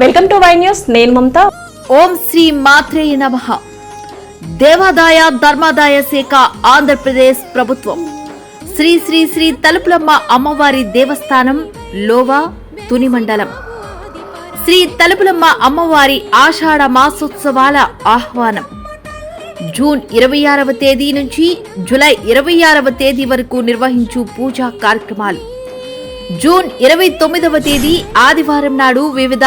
Welcome to Y news నేను మమత. ఓం శ్రీ మాత్రే నమ. దేవాదాయ ధర్మాదాయ శాఖ ఆంధ్రప్రదేశ్ ప్రభుత్వం. శ్రీ శ్రీ శ్రీ తలుపులమ్మ అమ్మవారి దేవస్థానం లోవా తుని మండలం శ్రీ తలుపులమ్మ అమ్మవారి ఆషాఢ మాసోత్సవాల ఆహ్వానం. జూన్ ఇరవై ఆరవ తేదీ నుంచి జూలై ఇరవై ఆరవ తేదీ వరకు నిర్వహించు పూజా కార్యక్రమాలు. జూన్ ఇరవై తొమ్మిదవ తేదీ ఆదివారం నాడు వివిధ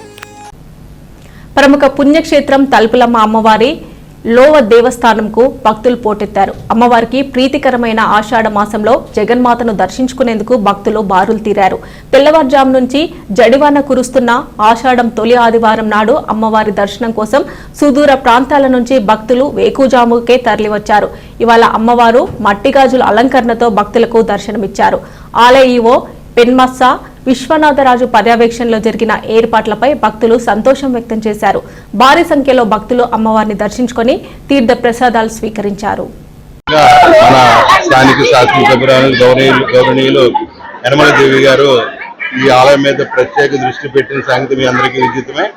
ప్రముఖ పుణ్యక్షేత్రం తలుపులమ్మ అమ్మవారి లోవ దేవస్థానంకు భక్తులు పోటెత్తారు. అమ్మవారికి ప్రీతికరమైన ఆషాఢ మాసంలో జగన్మాతను దర్శించుకునేందుకు భక్తులు బారులు తీరారు. తెల్లవారుజాము నుంచి జడివాన కురుస్తున్న ఆషాఢం తొలి ఆదివారం నాడు అమ్మవారి దర్శనం కోసం సుదూర ప్రాంతాల నుంచి భక్తులు వేకుజాముకే తరలివచ్చారు. ఇవాళ అమ్మవారు మట్టిగాజుల అలంకరణతో భక్తులకు దర్శనమిచ్చారు. ఆలయ ఈవో పెన్మస్సా విశ్వనాథరాజు పర్యవేక్షణలో జరిగిన ఏర్పాట్లపై భక్తులు సంతోషం వ్యక్తం చేశారు. భారీ సంఖ్యలో భక్తులు అమ్మవారిని దర్శించుకొని తీర్థ ప్రసాదాలు స్వీకరించారు. మన స్థానిక శాసనసభ్యురాలు గౌరవనీయులు యనమల దేవి గారు ఈ ఆలయం మీద ప్రత్యేక దృష్టి పెట్టిన సంగతి మీ అందరికీ విదితమే.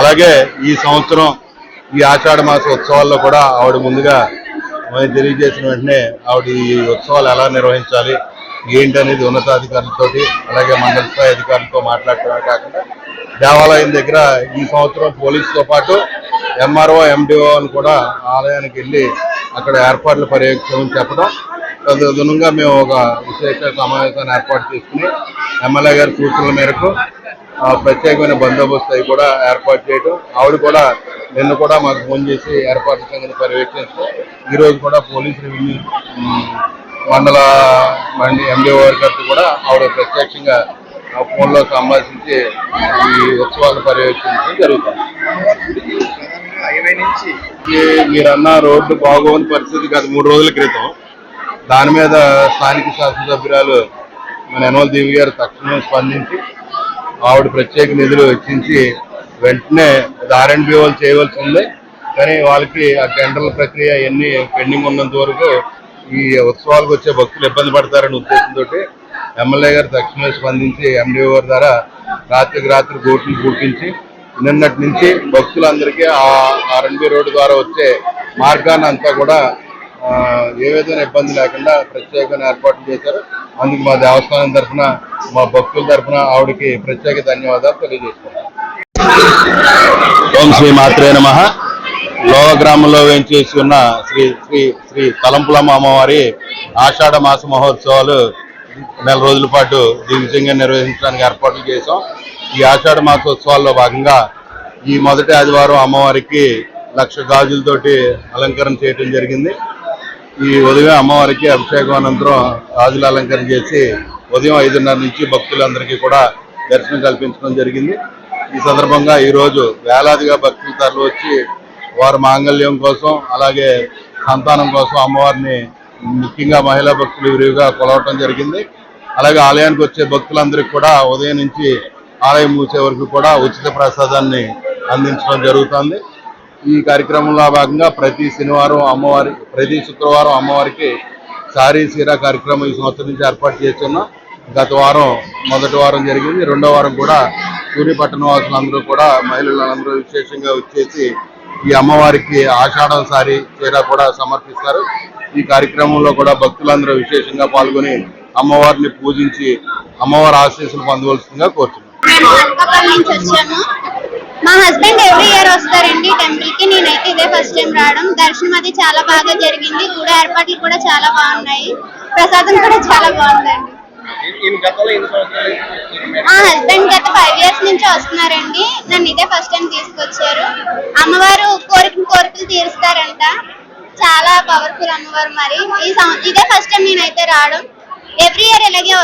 అలాగే ఈ సంవత్సరం ఈ ఆషాఢ మాస ఉత్సవాల్లో కూడా ఆవిడ ముందుగా తెలియజేసిన వెంటనే ఆవిడ ఈ ఉత్సవాలు ఎలా నిర్వహించాలి ఏంటనేది ఉన్నతాధికారులతో అలాగే మండల స్థాయి అధికారులతో మాట్లాడటమే కాకుండా దేవాలయం దగ్గర ఈ సంవత్సరం పోలీసుతో పాటు ఎంఆర్ఓ ఎండిఓ అని కూడా ఆలయానికి వెళ్ళి అక్కడ ఏర్పాట్లు పర్యవేక్షణ చెప్పడం. తదనుగుణంగా మేము ఒక విశేష సమావేశాన్ని ఏర్పాటు చేసుకుని ఎమ్మెల్యే గారి సూచనల మేరకు ప్రత్యేకమైన బందోబస్తు అవి కూడా ఏర్పాటు చేయడం ఆవిడ కూడా నిన్ను కూడా మాకు ఫోన్ చేసి ఏర్పాట్ల సంగతి పర్యవేక్షిస్తూ ఈరోజు కూడా పోలీసు రెవెన్యూ మండల మండి ఎండిఓ గారితో కూడా ఆవిడ ప్రత్యక్షంగా ఆ ఫోన్లో సంభాషించి ఈ ఉత్సవాలను పర్యవేక్షించడం జరుగుతుంది. మీరన్న రోడ్డు బాగోని పరిస్థితి గత మూడు రోజుల క్రితం దాని మీద స్థానిక శాసనసభ్యురాలు మన యనమల దేవి గారు తక్షణమే స్పందించి ఆవిడ ప్రత్యేక నిధులు వెచ్చించి వెంటనే ఆర్ఎండ్బి వాళ్ళు చేయవలసి ఉంది. కానీ వాళ్ళకి ఆ టెండర్ల ప్రక్రియ ఎన్ని పెండింగ్ ఉన్నంత వరకు ఈ ఉత్సవాలకు వచ్చే భక్తులు ఇబ్బంది పడతారనే ఉద్దేశంతో ఎమ్మెల్యే గారు తక్షణమే స్పందించి ఎండిఓ గారి ద్వారా రాత్రికి రాత్రి గోట్లు పూర్తించి నిన్నటి నుంచి భక్తులందరికీ ఆ ఆర్ఎన్బి రోడ్డు ద్వారా వచ్చే మార్గాన్ని అంతా కూడా ఏ విధమైన ఇబ్బంది లేకుండా ప్రత్యేకమైన ఏర్పాట్లు చేశారు. అందుకు మా దేవస్థానం తరఫున మా భక్తుల తరఫున ఆవిడకి ప్రత్యేక ధన్యవాదాలు తెలియజేస్తున్నాం ఓం శ్రీ మాత్రే నమ. లోవ గ్రామంలో వేయించేసి ఉన్న శ్రీ శ్రీ శ్రీ తలంపులమ్మ అమ్మవారి ఆషాఢ మాస మహోత్సవాలు నెల రోజుల పాటు దిగ్విజయంగా నిర్వహించడానికి ఏర్పాట్లు చేశాం. ఈ ఆషాఢ మాసోత్సవాల్లో భాగంగా ఈ మొదటి ఆదివారం అమ్మవారికి లక్ష గాజులతోటి అలంకరణ చేయడం జరిగింది. ఈ ఉదయం అమ్మవారికి అభిషేకం అనంతరం గాజులు అలంకరణ చేసి ఉదయం ఐదున్నర నుంచి భక్తులందరికీ కూడా దర్శనం కల్పించడం జరిగింది. ఈ సందర్భంగా ఈరోజు వేలాదిగా భక్తులు తరలి వచ్చి వారి మాంగళ్యం కోసం అలాగే సంతానం కోసం అమ్మవారిని ముఖ్యంగా మహిళా భక్తులు విరివిగా కొలవటం జరిగింది. అలాగే ఆలయానికి వచ్చే భక్తులందరికీ కూడా ఉదయం నుంచి ఆలయం మూసే వరకు కూడా ఉచిత ప్రసాదాన్ని అందించడం జరుగుతుంది. ఈ కార్యక్రమంలో భాగంగా ప్రతి శనివారం అమ్మవారి ప్రతి శుక్రవారం అమ్మవారికి సారీ సీరా కార్యక్రమం ఈ సంవత్సరం నుంచి ఏర్పాటు చేస్తున్నాం. గత వారం మొదటి వారం జరిగింది. రెండో వారం కూడా సూర్యపట్టణ వాసులందరూ కూడా మహిళలందరూ విశేషంగా వచ్చేసి ఈ అమ్మవారికి ఆషాఢం సారి చీర కూడా సమర్పిస్తారు. ఈ కార్యక్రమంలో కూడా భక్తులందరూ విశేషంగా పాల్గొని అమ్మవారిని పూజించి అమ్మవారి ఆశీస్సులు పొందవలసిందిగా కోరుతున్నాను మా హస్బెండ్ ఎవ్రీ ఇయర్ వస్తారండి టెంపుల్కి నేనైతే ఇదే ఫస్ట్ టైం రావడం. దర్శనం అది చాలా బాగా జరిగింది. గుడి ఏర్పాట్లు కూడా చాలా బాగున్నాయి. ప్రసాదం కూడా చాలా బాగుందండి. మా హస్బెండ్ గత ఫైవ్ ఇయర్స్ నుంచి వస్తున్నారండి. నన్ను ఇదే ఫస్ట్ టైం తీసుకొచ్చారు. అమ్మవారు కోరికలు కోరికలు తీరుస్తారంట. చాలా పవర్ఫుల్ అమ్మవారు మరి. ఈ సం- ఇదే ఫస్ట్ టైం నేనైతే రావడం. ఎవ్రీ ఇయర్ ఇలాగే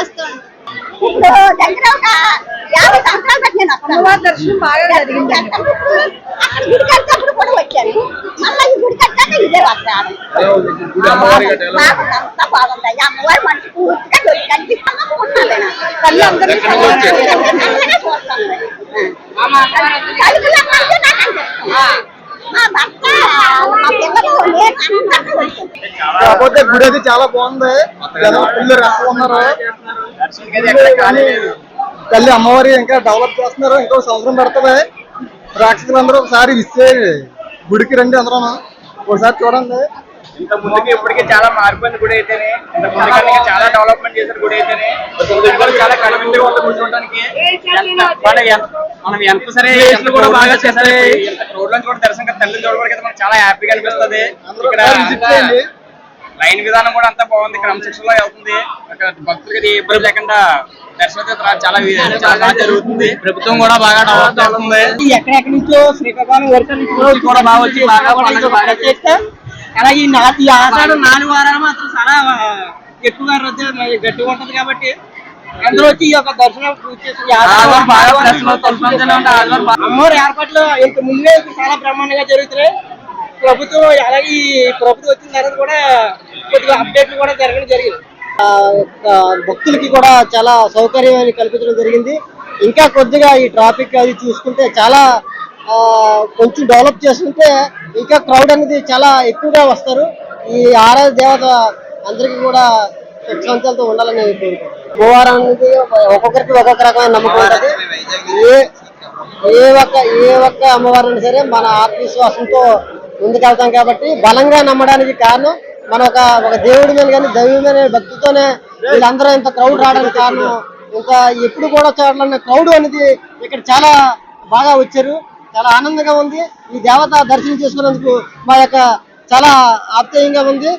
దగ్గర ఒక యాభై సంవత్సరాలు బట్టి నేను అమ్మవారి దర్శనం బాగా జరిగింది అక్కడ గుడి కట్టేటప్పుడు కూడా వచ్చాను మళ్ళీ ఈ గుడి కట్టాక ఇదే వస్తాను నాకు అంతా బాగుంది ఈ అమ్మవారి మనసు పూర్తిగా దొరికి కనిపిస్తాను ఉన్నాను కళ్ళు అందరూ చల్లగా చూస్తాను కలుగులు అమ్మంటే నాకు అనిపిస్తుంది మా భర్త మా పిల్లలు నేను అందరూ వచ్చాను కాకపోతే గుడి అయితే చాలా బాగుంది జనం ఫుల్ రష్ ఉన్నారు కానీ తల్లి అమ్మవారి ఇంకా డెవలప్ చేస్తున్నారు ఇంకో సంవత్సరం పడుతుంది. రాక్షసులందరూ ఒకసారి చేయండి గుడికి రండి అందరూ. ఒకసారి చూడండి. ఇంత ముందుకి ఇప్పటికి చాలా మారిపోయింది గుడి అయితేనే. ఇంత ముందుకన్నా ఇంకా చాలా డెవలప్మెంట్ చేశారు గుడి అయితేనే. ఇప్పుడు చాలా కనువిందుగా ఉంది కూర్చోడానికి మనం ఎంత మనం ఎంత సరే ఎంత కూడా బాగా చేస్తారు రోడ్ నుంచి కూడా దర్శనం చూడడానికి అయితే మనకు చాలా హ్యాపీగా అనిపిస్తుంది. ఇక్కడ లైన్ విధానం కూడా అంతా బాగుంది. క్రమశిక్షణ లో వెళ్తుంది అక్కడ భక్తులకి ఇబ్బంది లేకుండా చాలా జరుగుతుంది. ప్రభుత్వం కూడా బాగా డెవలప్ చేస్తుంది ఎక్కడెక్కడి నుంచో శ్రీకాకుళం వరకు కూడా బాగా వచ్చి బాగా చేస్తే అలాగే ఈ ఆషాఢం నాలుగు వారాలు మాత్రం చాలా ఎక్కువగా రద్దీ గట్టిగా ఉంటది కాబట్టి అందరూ వచ్చి ఈ యొక్క దర్శనం పూర్తి చేసి అమ్మవారి ఏర్పాట్లు ఇంత ముందే చాలా బ్రహ్మాండంగా జరుగుతున్నాయి. ప్రభుత్వం అలాగే ఈ ప్రభుత్వం వచ్చిన తర్వాత కూడా కొద్దిగా అప్డేట్లు కూడా జరగడం జరిగింది. భక్తులకి కూడా చాలా సౌకర్యం కల్పించడం జరిగింది. ఇంకా కొద్దిగా ఈ ట్రాఫిక్ అది చూసుకుంటే చాలా కొంచెం డెవలప్ చేసుకుంటే ఇంకా క్రౌడ్ అనేది చాలా ఎక్కువగా వస్తారు. ఈ ఆరాధ దేవత అందరికీ కూడా సుఖశాంతులతో ఉండాలని కోరుకుంటున్నాను. అనేది ఒక్కొక్కరికి ఒక్కొక్క రకమైన నమ్మకం ఉంటుంది. ఏ ఏ ఒక్క ఏ ఒక్క అమ్మవారైనా సరే మన ఆత్మవిశ్వాసంతో ముందుకెళ్తాం కాబట్టి బలంగా నమ్మడానికి కారణం మన ఒక ఒక దేవుడి మీద కానీ దైవం మీద భక్తితోనే వీళ్ళందరూ ఇంత క్రౌడ్ రావడానికి కారణం. ఇంకా ఎప్పుడు కూడా చూడాలన్న క్రౌడ్ అనేది ఇక్కడ చాలా బాగా వచ్చారు. చాలా ఆనందంగా ఉంది. ఈ దేవత దర్శనం చేసుకున్నందుకు మా యొక్క చాలా ఆప్తేయంగా ఉంది.